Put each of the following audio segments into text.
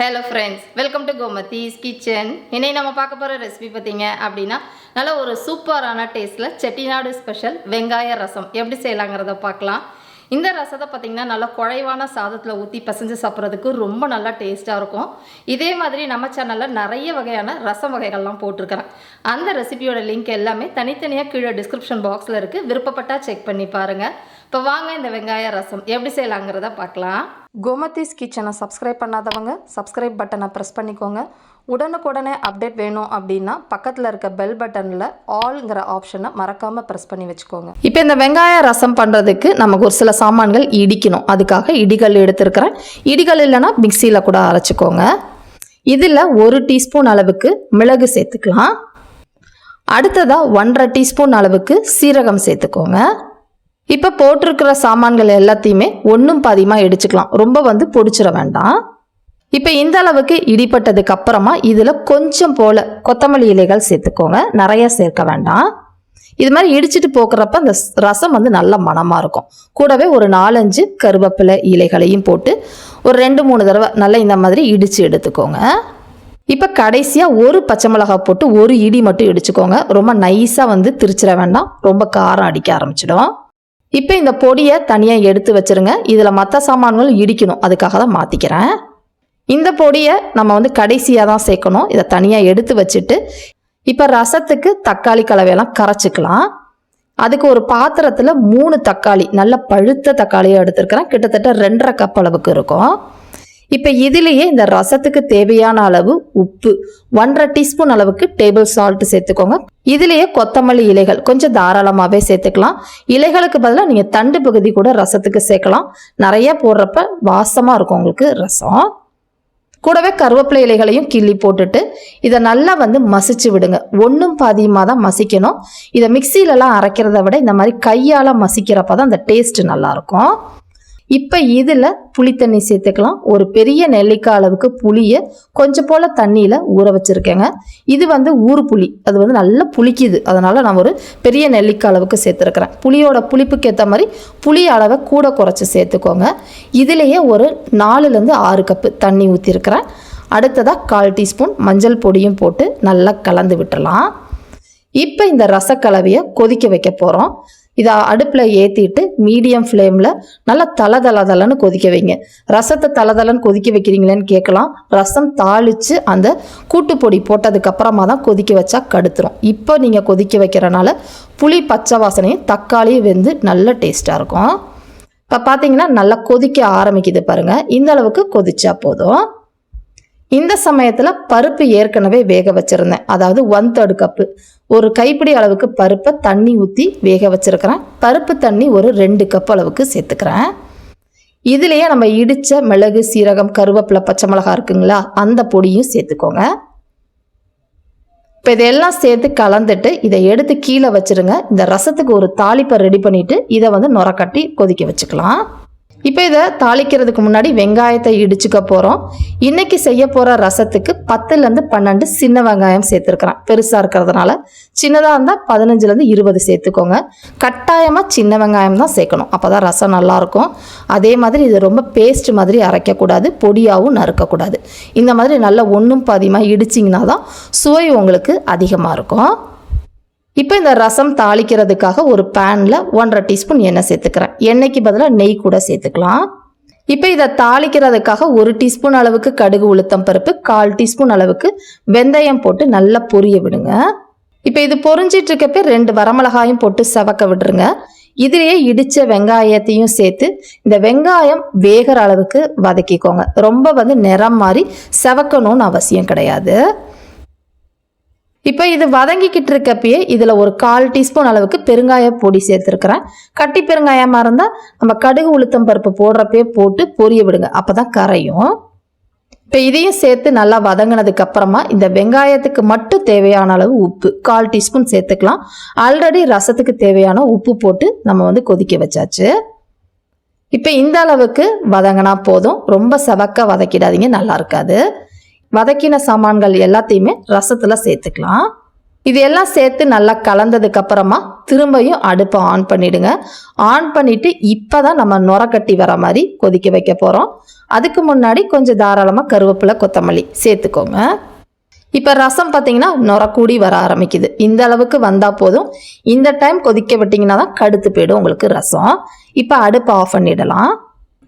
Hello friends welcome to Gomathi's kitchen இன்னைக்கு நம்ம பார்க்க போகிற ரெசிபி பார்த்தீங்க அப்படின்னா நல்ல ஒரு சூப்பரான டேஸ்ட்டில் செட்டிநாடு ஸ்பெஷல் வெங்காய ரசம். எப்படி செய்யலாங்கிறத பார்க்கலாம். இந்த ரசத்தை பார்த்திங்கன்னா நல்லா குழைவான சாதத்தில் ஊற்றி பசைஞ்சு சாப்பிட்றதுக்கு ரொம்ப நல்லா டேஸ்ட்டாக இருக்கும். இதே மாதிரி நம்ம சேனலில் நிறைய வகையான ரசம் வகைகள்லாம் போட்டிருக்கிறேன். அந்த ரெசிபியோட லிங்க் எல்லாமே தனித்தனியாக கீழே டிஸ்கிரிப்ஷன் பாக்ஸில் இருக்குது விருப்பப்பட்டால் செக் பண்ணி பாருங்கள் இப்போ வாங்க இந்த வெங்காய ரசம். எப்படி செய்யலாங்கிறத பார்க்கலாம். கோமதிஸ் கிச்சனை சப்ஸ்கிரைப் பண்ணாதவங்க சப்ஸ்கிரைப் பட்டனை ப்ரெஸ் பண்ணிக்கோங்க. உடனுக்குடனே அப்டேட் வேணும் அப்படின்னா பக்கத்தில் இருக்க பெல் பட்டனில் ஆல்ங்கிற ஆப்ஷனை மறக்காமல் ப்ரெஸ் பண்ணி வச்சுக்கோங்க. இப்போ இந்த வெங்காய ரசம் பண்ணுறதுக்கு நமக்கு ஒரு சில சாமான்கள் இடிக்கணும். அதுக்காக இடிகள் எடுத்துருக்கிறேன். இடிகள் இல்லைன்னா மிக்சியில் கூட அரைச்சிக்கோங்க. இதில் ஒரு டீஸ்பூன் அளவுக்கு மிளகு சேர்த்துக்கலாம். அடுத்ததாக ஒன்றரை டீஸ்பூன் அளவுக்கு சீரகம் சேர்த்துக்கோங்க. இப்போ போட்டிருக்கிற சாமான்கள் எல்லாத்தையுமே ஒன்றும் பாதியமாக இடிச்சுக்கலாம். ரொம்ப வந்து பொடிச்சிட வேண்டாம். இப்போ இந்த அளவுக்கு இடிப்பட்டதுக்கு அப்புறமா இதில் கொஞ்சம் போல் கொத்தமல்லி இலைகள் சேர்த்துக்கோங்க. நிறைய சேர்க்க வேண்டாம். இது மாதிரி இடிச்சிட்டு போக்குறப்ப அந்த ரசம் வந்து நல்ல மணமாக இருக்கும். கூடவே ஒரு நாலஞ்சு கருவேப்பிலை இலைகளையும் போட்டு ஒரு ரெண்டு மூணு தடவை நல்லா இந்த மாதிரி இடித்து எடுத்துக்கோங்க. இப்போ கடைசியாக ஒரு பச்சை மிளகாய் போட்டு ஒரு இடி மட்டும் இடிச்சுக்கோங்க. ரொம்ப நைஸாக வந்து திரிச்சிட வேண்டாம். ரொம்ப காரம் அடிக்க ஆரம்பிச்சிடும். இப்போ இந்த பொடியை தனியாக எடுத்து வச்சிருங்க. இதில் மற்ற சாமான்கள் இடிக்கணும். அதுக்காக தான் மாற்றிக்கிறேன் இந்த பொடியை நம்ம வந்து கடைசியாக தான் சேர்க்கணும். இதை தனியாக எடுத்து வச்சுட்டு இப்போ ரசத்துக்கு தக்காளி கலவையெல்லாம் கரைச்சிக்கலாம். அதுக்கு ஒரு பாத்திரத்தில் மூணு தக்காளி நல்ல பழுத்த தக்காளியாக எடுத்துருக்கிறேன். கிட்டத்தட்ட ரெண்டரை கப் அளவுக்கு இருக்கும். இப்போ இதுலேயே இந்த ரசத்துக்கு தேவையான அளவு உப்பு ஒன்றரை டீஸ்பூன் அளவுக்கு டேபிள் சால்ட் சேர்த்துக்கோங்க. இதுலேயே கொத்தமல்லி இலைகள் கொஞ்சம் தாராளமாகவே சேர்த்துக்கலாம். இலைகளுக்கு பதிலாக நீங்கள் தண்டு பகுதி கூட ரசத்துக்கு சேர்க்கலாம். நிறையா போடுறப்ப வாசமாக இருக்கும் உங்களுக்கு ரசம். கூடவே கருவேப்பிலை இலைகளையும் கிள்ளி போட்டுட்டு இதை நல்லா வந்து மசிச்சு விடுங்க. ஒன்றும் பாதியமாக தான் மசிக்கணும். இதை மிக்சியிலலாம் அரைக்கிறத விட இந்த மாதிரி கையால் மசிக்கிறப்ப தான் அந்த டேஸ்ட்டு நல்லாயிருக்கும் இப்போ இதில் புளித்தண்ணி சேர்த்துக்கலாம். ஒரு பெரிய நெல்லிக்காய் அளவுக்கு புளியை கொஞ்சம் போல் தண்ணியில் ஊற வச்சுருக்கேங்க. இது வந்து ஊறு புளி. அது வந்து நல்லா புளிக்குது. அதனால் நான் ஒரு பெரிய நெல்லிக்காய் அளவுக்கு சேர்த்துருக்கிறேன். புளியோட புளிப்புக்கு ஏற்ற மாதிரி புளி அளவை கூட குறைச்சி சேர்த்துக்கோங்க. இதுலேயே ஒரு நாலுலேருந்து ஆறு கப்பு தண்ணி ஊற்றிருக்கிறேன் அடுத்ததாக கால் டீஸ்பூன் மஞ்சள் பொடியும் போட்டு நல்லா கலந்து விட்டுறலாம் இப்போ இந்த ரசக்கலவையை கொதிக்க வைக்க போகிறோம் இதை அடுப்பில் ஏற்றிட்டு மீடியம் ஃப்ளேமில் நல்லா தலை தல கொதிக்க வைங்க. ரசத்தை தல கொதிக்க வைக்கிறீங்களேன்னு கேட்கலாம். ரசம் தாளித்து அந்த கூட்டுப்பொடி போட்டதுக்கப்புறமா தான் கொதிக்க வச்சா கடுத்துரும். இப்போ நீங்கள் கொதிக்க வைக்கிறனால புளி பச்சை வாசனையும் தக்காளியும் வெந்து நல்ல டேஸ்ட்டாக இருக்கும். இப்போ பார்த்தீங்கன்னா நல்லா கொதிக்க ஆரம்பிக்குது பாருங்கள் இந்த அளவுக்கு கொதிச்சா போதும். இந்த சமயத்தில் பருப்பு ஏற்கனவே வேக வச்சுருந்தேன். அதாவது ஒன் தேர்டு கப்பு ஒரு கைப்பிடி அளவுக்கு பருப்பை தண்ணி ஊற்றி வேக வச்சுருக்கிறேன். பருப்பு தண்ணி ஒரு ரெண்டு கப் அளவுக்கு சேர்த்துக்கிறேன். இதுலேயே நம்ம இடித்த மிளகு சீரகம் கருவேப்பிலை பச்சை மிளகா இருக்குங்களா? அந்த பொடியும் சேர்த்துக்கோங்க. இப்போ இதெல்லாம் சேர்த்து கலந்துட்டு இதை எடுத்து கீழே வச்சிருங்க. இந்த ரசத்துக்கு ஒரு தாளிப்பை ரெடி பண்ணிட்டு இதை வந்து நுரக்கட்டி கொதிக்க வச்சுக்கலாம். இப்போ இதை தாளிக்கிறதுக்கு முன்னாடி வெங்காயத்தை இடிச்சுக்க போகிறோம் இன்னைக்கு செய்ய போகிற ரசத்துக்கு பத்துலேருந்து பன்னெண்டு சின்ன வெங்காயம் சேர்த்துருக்குறேன். பெருசாக இருக்கிறதுனால சின்னதாக இருந்தால் பதினஞ்சுலேருந்து இருபது சேர்த்துக்கோங்க. கட்டாயமாக சின்ன வெங்காயம் தான் சேர்க்கணும். அப்போ தான் ரசம் நல்லாயிருக்கும் அதே மாதிரி இது ரொம்ப பேஸ்ட் மாதிரி அரைக்கக்கூடாது. பொடியாகவும் நறுக்கக்கூடாது. இந்த மாதிரி நல்லா ஒன்றும் பாதியமாக இடிச்சிங்கன்னா தான் சுவை உங்களுக்கு அதிகமாக இருக்கும். இப்போ இந்த ரசம் தாளிக்கிறதுக்காக ஒரு பேனில் ஒன்றரை டீஸ்பூன் எண்ணெய் சேர்த்துக்கிறேன். எண்ணெய்க்கு பதிலாக நெய் கூட சேர்த்துக்கலாம். இப்போ இதை தாளிக்கிறதுக்காக ஒரு டீஸ்பூன் அளவுக்கு கடுகு உளுத்தம் பருப்பு கால் டீஸ்பூன் அளவுக்கு வெந்தயம் போட்டு நல்லா பொரிய விடுங்க. இப்போ இது பொரிஞ்சிட்டு இருக்கப்ப ரெண்டு வரமிளகாயும் போட்டு செவக்க விட்டுருங்க. இதுலேயே இடித்த வெங்காயத்தையும் சேர்த்து இந்த வெங்காயம் வேகிற அளவுக்கு வதக்கிக்கோங்க. ரொம்ப வந்து நிறம் மாதிரி செவக்கணும்னு அவசியம் கிடையாது. இப்போ இது வதங்கிக்கிட்டு இருக்கப்பயே இதில் ஒரு கால் டீஸ்பூன் அளவுக்கு பெருங்காய பொடி சேர்த்துருக்குறேன். கட்டி பெருங்காயமாக இருந்தால் நம்ம கடுகு உளுத்தம் பருப்பு போடுறப்பே போட்டு பொரிய விடுங்க. அப்போ தான் கரையும். இப்போ இதையும் சேர்த்து நல்லா வதங்கினதுக்கு அப்புறமா இந்த வெங்காயத்துக்கு மட்டும் தேவையான அளவு உப்பு கால் டீஸ்பூன் சேர்த்துக்கலாம். ஆல்ரெடி ரசத்துக்கு தேவையான உப்பு போட்டு நம்ம வந்து கொதிக்க வச்சாச்சு. இப்போ இந்த அளவுக்கு வதங்கினா போதும். ரொம்ப செவக்க வதக்கிடாதீங்க நல்லா இருக்காது. வதக்கின சாமான்கள் எல்லாத்தையுமே ரசத்தில் சேர்த்துக்கலாம். இது எல்லாம் சேர்த்து நல்லா கலந்ததுக்கு அப்புறமா திரும்பியும் அடுப்பை ஆன் பண்ணிடுங்க. ஆன் பண்ணிட்டு இப்பதான் நம்ம நுரக்கட்டி வர மாதிரி கொதிக்க வைக்க போகிறோம் அதுக்கு முன்னாடி கொஞ்சம் தாராளமாக கருவேப்பிலை கொத்தமல்லி சேர்த்துக்கோங்க. இப்போ ரசம் பார்த்தீங்கன்னா நுரக்கூடி வர ஆரம்பிக்குது. இந்த அளவுக்கு வந்தால் போதும். இந்த டைம் கொதிக்க விட்டிங்கன்னா தான் கடுத்து போயிடும் உங்களுக்கு ரசம். இப்போ அடுப்பை ஆஃப் பண்ணிடலாம்.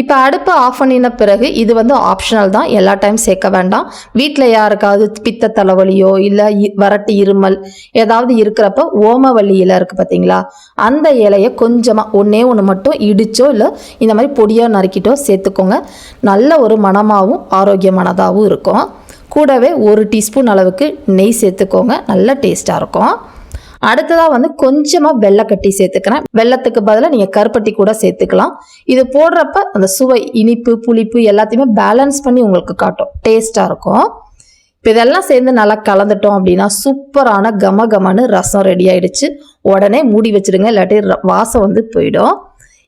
இப்போ அடுப்பை ஆஃப் பண்ணின பிறகு இது வந்து ஆப்ஷனல் தான். எல்லா டைம் சேர்க்க வேண்டாம். வீட்டில் யாருக்காவது பித்த தலைவலியோ இல்லை வறட்டு இருமல் ஏதாவது இருக்கிறப்ப ஓமவல்லி இலை இருக்குது பார்த்தீங்களா அந்த இலையை கொஞ்சமாக ஒன்றே ஒன்று மட்டும் இடிச்சோ இல்லை இந்த மாதிரி பொடியோ நறுக்கிட்டோ சேர்த்துக்கோங்க. நல்ல ஒரு மனமாகவும் ஆரோக்கியமானதாகவும் இருக்கும். கூடவே ஒரு டீஸ்பூன் அளவுக்கு நெய் சேர்த்துக்கோங்க. நல்ல டேஸ்ட்டாக இருக்கும். அடுத்ததாக வந்து கொஞ்சமாக வெள்ளக்கட்டி சேர்த்துக்கிறேன். வெள்ளத்துக்கு பதிலாக நீங்கள் கருப்பட்டி கூட சேர்த்துக்கலாம். இது போடுறப்ப அந்த சுவை இனிப்பு புளிப்பு எல்லாத்தையுமே பேலன்ஸ் பண்ணி உங்களுக்கு காட்டும். டேஸ்ட்டாக இருக்கும். இப்போ இதெல்லாம் சேர்ந்து நல்லா கலந்துட்டோம் அப்படின்னா சூப்பரான கம கமன்னு ரசம் ரெடி ஆயிடுச்சு. உடனே மூடி வச்சிருங்க இல்லாட்டி ர- வாசம் வந்து போயிடும்.